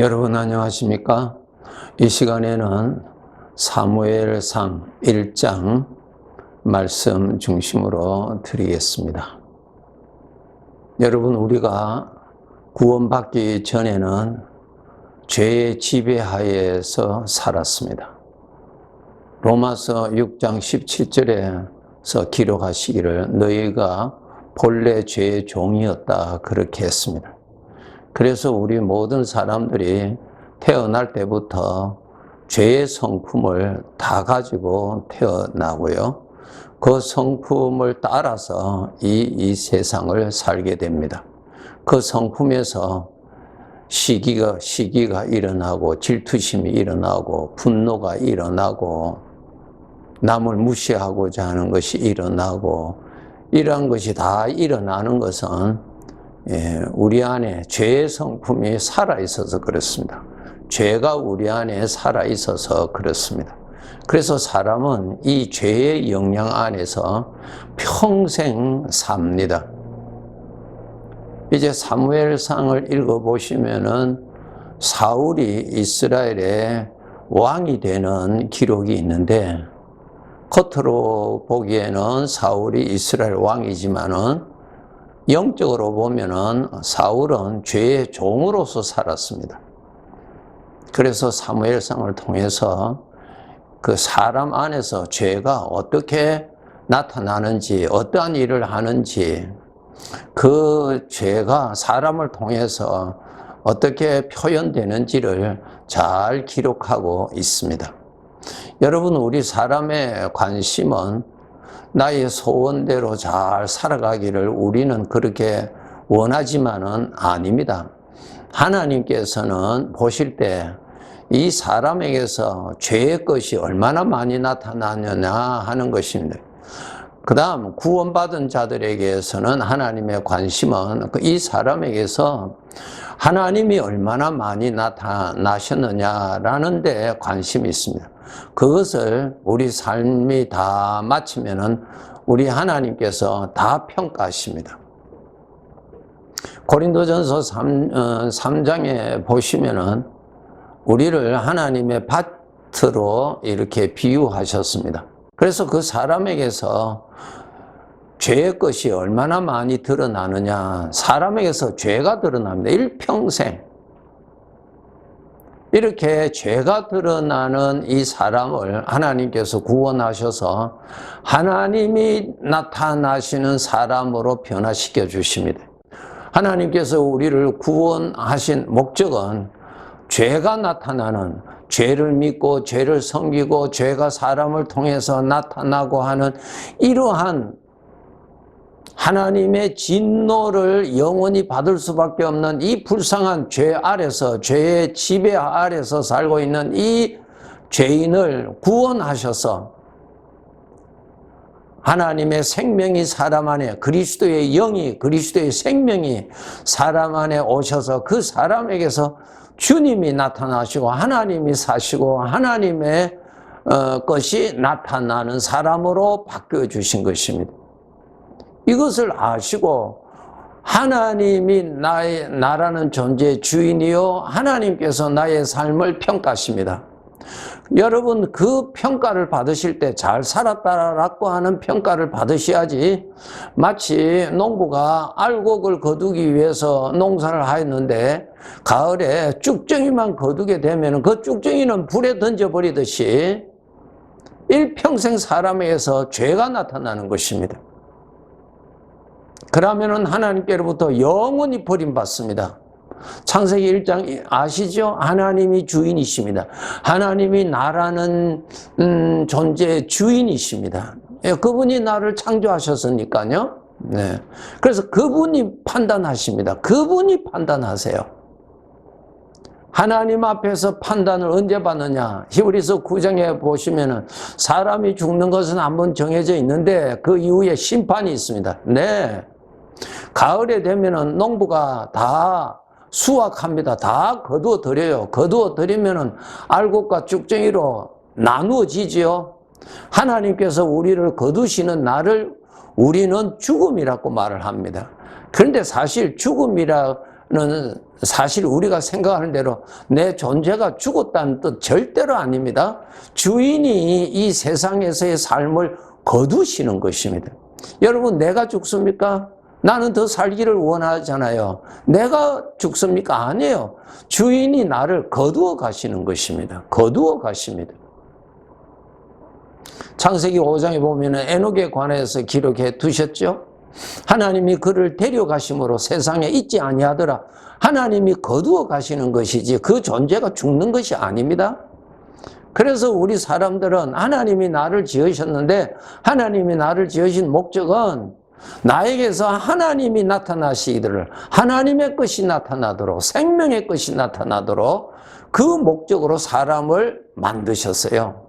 여러분 안녕하십니까? 이 시간에는 사무엘상 1장 말씀 중심으로 드리겠습니다. 여러분 우리가 구원받기 전에는 죄의 지배하에서 살았습니다. 로마서 6장 17절에서 기록하시기를 너희가 본래 죄의 종이었다 그렇게 했습니다. 그래서 우리 모든 사람들이 태어날 때부터 죄의 성품을 다 가지고 태어나고요. 그 성품을 따라서 이, 이 세상을 살게 됩니다. 그 성품에서 시기가, 시기가 일어나고, 질투심이 일어나고, 분노가 일어나고, 남을 무시하고자 하는 것이 일어나고, 이러한 것이 다 일어나는 것은 예, 우리 안에 죄의 성품이 살아 있어서 그렇습니다. 죄가 우리 안에 살아 있어서 그렇습니다. 그래서 사람은 이 죄의 영향 안에서 평생 삽니다. 이제 사무엘상을 읽어보시면은 사울이 이스라엘의 왕이 되는 기록이 있는데 겉으로 보기에는 사울이 이스라엘 왕이지만은 영적으로 보면은 사울은 죄의 종으로서 살았습니다. 그래서 사무엘상을 통해서 그 사람 안에서 죄가 어떻게 나타나는지, 어떠한 일을 하는지, 그 죄가 사람을 통해서 어떻게 표현되는지를 잘 기록하고 있습니다. 여러분, 우리 사람의 관심은 나의 소원대로 잘 살아가기를 우리는 그렇게 원하지만은 아닙니다. 하나님께서는 보실 때 이 사람에게서 죄의 것이 얼마나 많이 나타나느냐 하는 것입니다. 그 다음 구원받은 자들에게서는 하나님의 관심은 그이 사람에게서 하나님이 얼마나 많이 나타나셨느냐라는 데 관심이 있습니다. 그것을 우리 삶이 다 마치면은 우리 하나님께서 다 평가하십니다. 고린도전서 3, 3장에 보시면은 우리를 하나님의 밭으로 이렇게 비유하셨습니다. 그래서 그 사람에게서 죄의 것이 얼마나 많이 드러나느냐. 사람에게서 죄가 드러납니다. 일평생. 이렇게 죄가 드러나는 이 사람을 하나님께서 구원하셔서 하나님이 나타나시는 사람으로 변화시켜 주십니다. 하나님께서 우리를 구원하신 목적은 죄가 나타나는 죄를 믿고 죄를 섬기고 죄가 사람을 통해서 나타나고 하는 이러한 하나님의 진노를 영원히 받을 수밖에 없는 이 불쌍한 죄 아래서 죄의 지배 아래서 살고 있는 이 죄인을 구원하셔서 하나님의 생명이 사람 안에 그리스도의 영이 그리스도의 생명이 사람 안에 오셔서 그 사람에게서 주님이 나타나시고 하나님이 사시고 하나님의 어, 것이 나타나는 사람으로 바뀌어 주신 것입니다. 이것을 아시고 하나님이 나의 나라는 존재의 주인이요 하나님께서 나의 삶을 평가하십니다. 여러분 그 평가를 받으실 때 잘 살았다라고 하는 평가를 받으셔야지 마치 농부가 알곡을 거두기 위해서 농사를 하였는데 가을에 쭉정이만 거두게 되면 그 쭉정이는 불에 던져버리듯이 일평생 사람에게서 죄가 나타나는 것입니다. 그러면은 하나님께로부터 영원히 버림받습니다. 창세기 1장 아시죠? 하나님이 주인이십니다. 하나님이 나라는 음, 존재의 주인이십니다. 예, 그분이 나를 창조하셨으니까요. 네. 그래서 그분이 판단하십니다. 그분이 판단하세요. 하나님 앞에서 판단을 언제 받느냐? 히브리서 9장에 보시면은 사람이 죽는 것은 한번 정해져 있는데 그 이후에 심판이 있습니다. 네. 가을에 되면은 농부가 다 수확합니다. 다 거두어 드려요. 거두어 드리면은 알곡과 쭉정이로 나누어지지요. 하나님께서 우리를 거두시는 날을 우리는 죽음이라고 말을 합니다. 그런데 사실 죽음이라 사실 우리가 생각하는 대로 내 존재가 죽었다는 뜻 절대로 아닙니다. 주인이 이 세상에서의 삶을 거두시는 것입니다. 여러분, 내가 죽습니까? 나는 더 살기를 원하잖아요. 내가 죽습니까? 아니에요. 주인이 나를 거두어 가시는 것입니다. 거두어 가십니다. 창세기 5장에 보면 에녹에 관해서 기록해 두셨죠? 하나님이 그를 데려가심으로 세상에 있지 아니하더라. 하나님이 거두어 가시는 것이지 그 존재가 죽는 것이 아닙니다. 그래서 우리 사람들은 하나님이 나를 지으셨는데 하나님이 나를 지으신 목적은 나에게서 하나님이 나타나시기를 하나님의 것이 나타나도록 생명의 것이 나타나도록 그 목적으로 사람을 만드셨어요.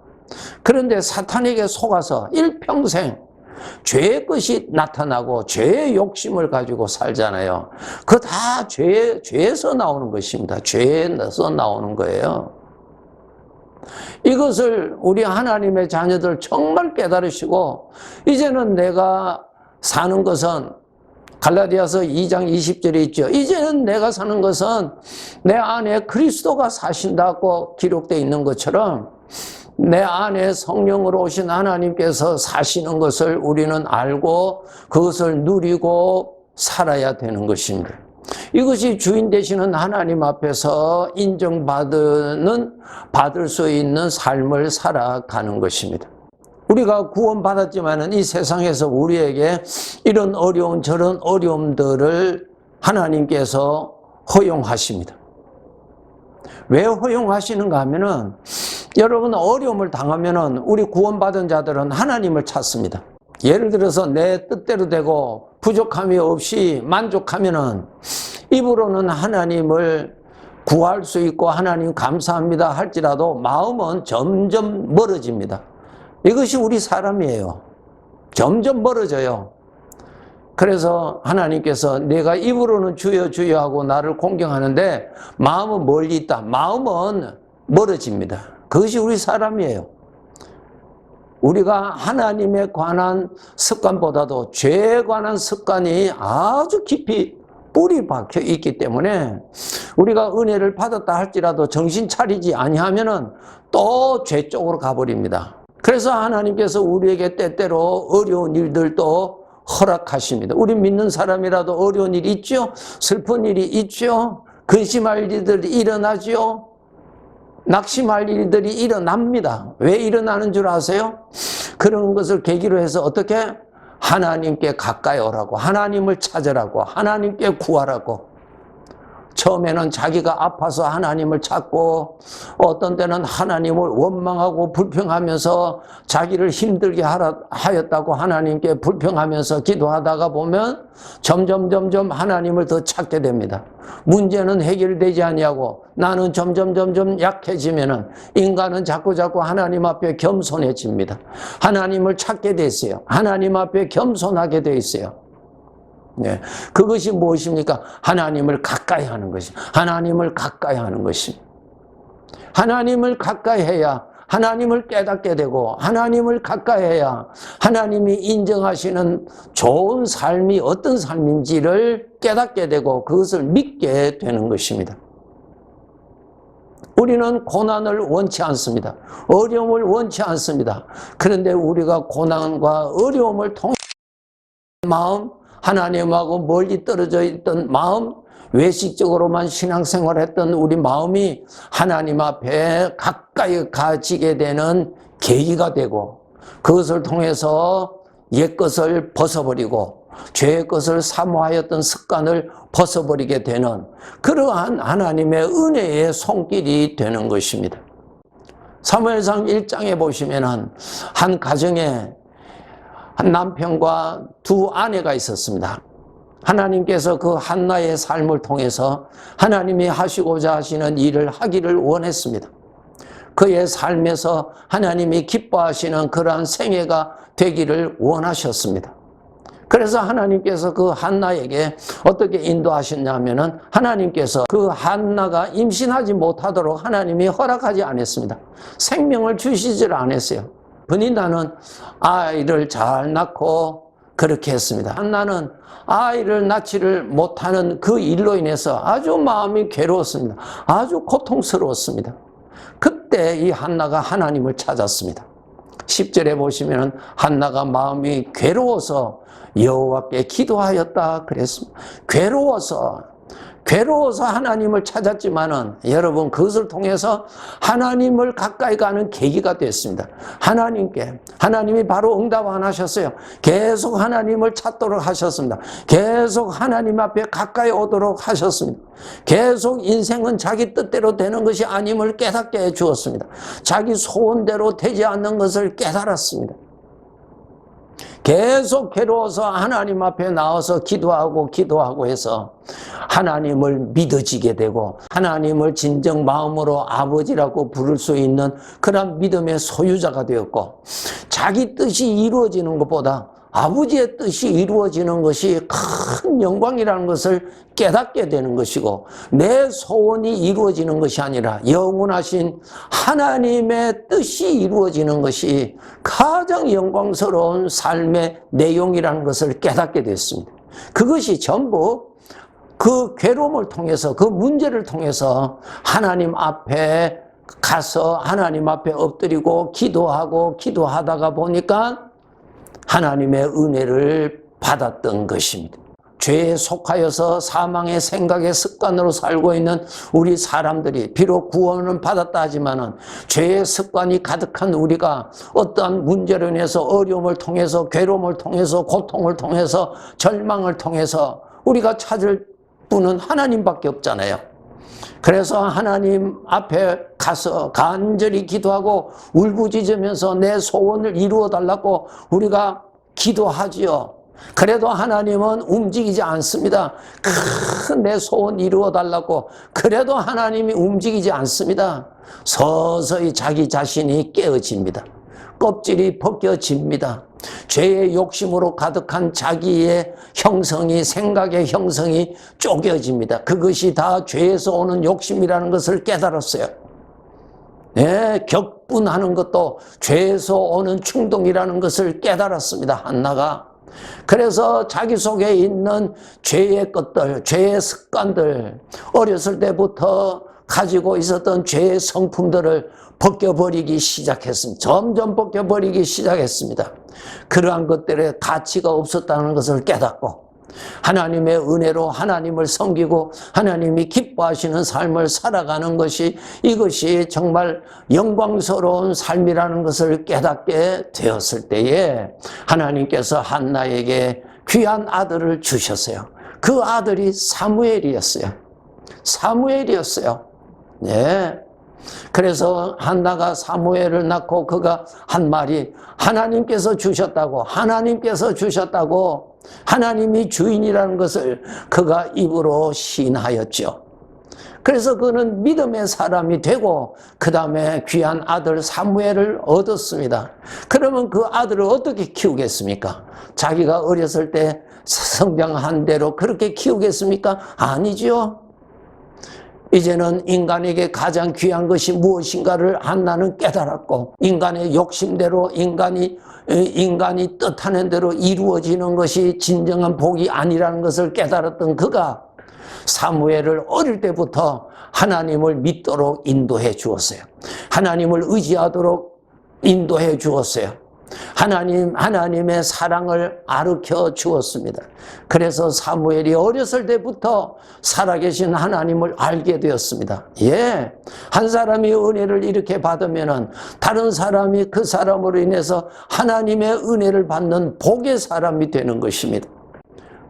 그런데 사탄에게 속아서 일평생 죄의 것이 나타나고 죄의 욕심을 가지고 살잖아요. 그 다 죄, 죄에서 나오는 것입니다. 죄에서 나오는 거예요. 이것을 우리 하나님의 자녀들 정말 깨달으시고, 이제는 내가 사는 것은 갈라디아서 2장 20절에 있죠. 이제는 내가 사는 것은 내 안에 그리스도가 사신다고 기록되어 있는 것처럼 내 안에 성령으로 오신 하나님께서 사시는 것을 우리는 알고 그것을 누리고 살아야 되는 것입니다. 이것이 주인 되시는 하나님 앞에서 인정받는, 받을 수 있는 삶을 살아가는 것입니다. 우리가 구원받았지만은 이 세상에서 우리에게 이런 어려운 저런 어려움들을 하나님께서 허용하십니다. 왜 허용하시는가 하면은 여러분 어려움을 당하면은 우리 구원받은 자들은 하나님을 찾습니다. 예를 들어서 내 뜻대로 되고 부족함이 없이 만족하면은 입으로는 하나님을 구할 수 있고 하나님 감사합니다 할지라도 마음은 점점 멀어집니다. 이것이 우리 사람이에요. 점점 멀어져요. 그래서 하나님께서 내가 입으로는 주여 주여 하고 나를 공경하는데 마음은 멀리 있다. 마음은 멀어집니다. 그것이 우리 사람이에요. 우리가 하나님에 관한 습관보다도 죄에 관한 습관이 아주 깊이 뿌리 박혀 있기 때문에 우리가 은혜를 받았다 할지라도 정신 차리지 아니하면은 또 죄 쪽으로 가버립니다. 그래서 하나님께서 우리에게 때때로 어려운 일들도 허락하십니다. 우리 믿는 사람이라도 어려운 일이 있죠? 슬픈 일이 있죠? 근심할 일들이 일어나죠? 낙심할 일들이 일어납니다. 왜 일어나는 줄 아세요? 그런 것을 계기로 해서 어떻게? 하나님께 가까이 오라고, 하나님을 찾으라고, 하나님께 구하라고. 처음에는 자기가 아파서 하나님을 찾고 어떤 때는 하나님을 원망하고 불평하면서 자기를 힘들게 하였다고 하나님께 불평하면서 기도하다가 보면 점점 점점 하나님을 더 찾게 됩니다. 문제는 해결되지 아니하고 나는 점점 점점 약해지면은 인간은 자꾸 자꾸 하나님 앞에 겸손해집니다. 하나님을 찾게 됐어요. 하나님 앞에 겸손하게 돼 있어요. 네. 그것이 무엇입니까? 하나님을 가까이 하는 것이. 하나님을 가까이 하는 것이. 하나님을 가까이 해야 하나님을 깨닫게 되고 하나님을 가까이 해야 하나님이 인정하시는 좋은 삶이 어떤 삶인지를 깨닫게 되고 그것을 믿게 되는 것입니다. 우리는 고난을 원치 않습니다. 어려움을 원치 않습니다. 그런데 우리가 고난과 어려움을 통해 마음, 하나님하고 멀리 떨어져 있던 마음, 외식적으로만 신앙생활 했던 우리 마음이 하나님 앞에 가까이 가지게 되는 계기가 되고 그것을 통해서 옛 것을 벗어버리고 죄의 것을 사모하였던 습관을 벗어버리게 되는 그러한 하나님의 은혜의 손길이 되는 것입니다. 사무엘상 1장에 보시면은 한 가정에 한 남편과 두 아내가 있었습니다. 하나님께서 그 한나의 삶을 통해서 하나님이 하시고자 하시는 일을 하기를 원했습니다. 그의 삶에서 하나님이 기뻐하시는 그러한 생애가 되기를 원하셨습니다. 그래서 하나님께서 그 한나에게 어떻게 인도하셨냐면은 하나님께서 그 한나가 임신하지 못하도록 하나님이 허락하지 않았습니다. 생명을 주시질 않았어요. 나는 아이를 잘 낳고 그렇게 했습니다. 한나는 아이를 낳지를 못하는 그 일로 인해서 아주 마음이 괴로웠습니다. 아주 고통스러웠습니다. 그때 이 한나가 하나님을 찾았습니다. 10절에 보시면 한나가 마음이 괴로워서 여호와께 기도하였다 그랬습니다. 괴로워서 괴로워서 하나님을 찾았지만은 여러분 그것을 통해서 하나님을 가까이 가는 계기가 됐습니다. 하나님께 하나님이 바로 응답 안 하셨어요. 계속 하나님을 찾도록 하셨습니다. 계속 하나님 앞에 가까이 오도록 하셨습니다. 계속 인생은 자기 뜻대로 되는 것이 아님을 깨닫게 해 주었습니다. 자기 소원대로 되지 않는 것을 깨달았습니다. 계속 괴로워서 하나님 앞에 나와서 기도하고 기도하고 해서 하나님을 믿어지게 되고 하나님을 진정 마음으로 아버지라고 부를 수 있는 그런 믿음의 소유자가 되었고 자기 뜻이 이루어지는 것보다 아버지의 뜻이 이루어지는 것이 큰 영광이라는 것을 깨닫게 되는 것이고 내 소원이 이루어지는 것이 아니라 영원하신 하나님의 뜻이 이루어지는 것이 가장 영광스러운 삶의 내용이라는 것을 깨닫게 됐습니다. 그것이 전부 그 괴로움을 통해서 그 문제를 통해서 하나님 앞에 가서 하나님 앞에 엎드리고 기도하고 기도하다가 보니까 하나님의 은혜를 받았던 것입니다. 죄에 속하여서 사망의 생각의 습관으로 살고 있는 우리 사람들이 비록 구원은 받았다 하지만은 죄의 습관이 가득한 우리가 어떠한 문제로 인해서 어려움을 통해서 괴로움을 통해서 고통을 통해서 절망을 통해서 우리가 찾을 분은 하나님밖에 없잖아요. 그래서 하나님 앞에 가서 간절히 기도하고 울부짖으면서 내 소원을 이루어 달라고 우리가 기도하지요. 그래도 하나님은 움직이지 않습니다. 큰내 소원 이루어 달라고 그래도 하나님이 움직이지 않습니다. 서서히 자기 자신이 깨어집니다. 껍질이 벗겨집니다. 죄의 욕심으로 가득한 자기의 형성이, 생각의 형성이 쪼개집니다. 그것이 다 죄에서 오는 욕심이라는 것을 깨달았어요. 네, 격분하는 것도 죄에서 오는 충동이라는 것을 깨달았습니다. 한나가. 그래서 자기 속에 있는 죄의 것들, 죄의 습관들, 어렸을 때부터 가지고 있었던 죄의 성품들을 벗겨버리기 시작했습니다. 점점 벗겨버리기 시작했습니다. 그러한 것들의 가치가 없었다는 것을 깨닫고 하나님의 은혜로 하나님을 섬기고 하나님이 기뻐하시는 삶을 살아가는 것이 이것이 정말 영광스러운 삶이라는 것을 깨닫게 되었을 때에 하나님께서 한나에게 귀한 아들을 주셨어요. 그 아들이 사무엘이었어요. 사무엘이었어요. 네. 그래서 한나가 사무엘을 낳고 그가 한 말이 하나님께서 주셨다고 하나님께서 주셨다고 하나님이 주인이라는 것을 그가 입으로 시인하였죠. 그래서 그는 믿음의 사람이 되고 그 다음에 귀한 아들 사무엘을 얻었습니다. 그러면 그 아들을 어떻게 키우겠습니까? 자기가 어렸을 때 성장한 대로 그렇게 키우겠습니까? 아니지요. 이제는 인간에게 가장 귀한 것이 무엇인가를 한나는 깨달았고 인간의 욕심대로 인간이 인간이 뜻하는 대로 이루어지는 것이 진정한 복이 아니라는 것을 깨달았던 그가 사무엘을 어릴 때부터 하나님을 믿도록 인도해 주었어요. 하나님을 의지하도록 인도해 주었어요. 하나님, 하나님의 사랑을 아르켜 주었습니다. 그래서 사무엘이 어렸을 때부터 살아계신 하나님을 알게 되었습니다. 예. 한 사람이 은혜를 이렇게 받으면은 다른 사람이 그 사람으로 인해서 하나님의 은혜를 받는 복의 사람이 되는 것입니다.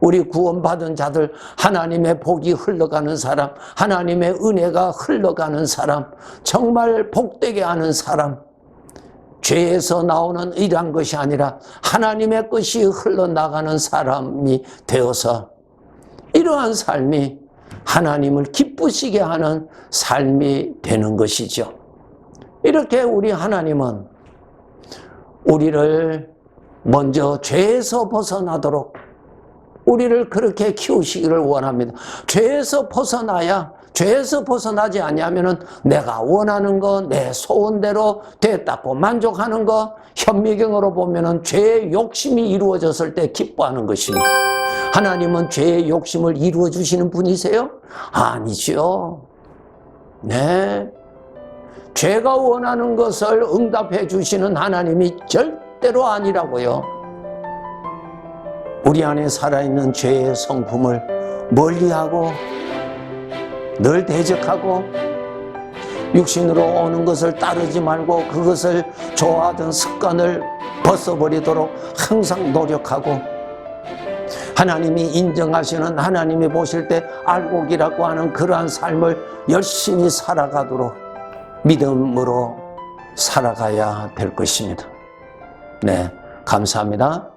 우리 구원받은 자들, 하나님의 복이 흘러가는 사람, 하나님의 은혜가 흘러가는 사람, 정말 복되게 하는 사람, 죄에서 나오는 이러한 것이 아니라 하나님의 것이 흘러나가는 사람이 되어서 이러한 삶이 하나님을 기쁘시게 하는 삶이 되는 것이죠. 이렇게 우리 하나님은 우리를 먼저 죄에서 벗어나도록 우리를 그렇게 키우시기를 원합니다. 죄에서 벗어나야 죄에서 벗어나지 아니하면은 내가 원하는 거, 내 소원대로 됐다고 만족하는 거, 현미경으로 보면은 죄의 욕심이 이루어졌을 때 기뻐하는 것입니다. 하나님은 죄의 욕심을 이루어 주시는 분이세요? 아니죠. 네. 죄가 원하는 것을 응답해 주시는 하나님이 절대로 아니라고요. 우리 안에 살아있는 죄의 성품을 멀리하고 늘 대적하고 육신으로 오는 것을 따르지 말고 그것을 좋아하던 습관을 벗어버리도록 항상 노력하고 하나님이 인정하시는 하나님이 보실 때 알곡이라고 하는 그러한 삶을 열심히 살아가도록 믿음으로 살아가야 될 것입니다. 네, 감사합니다.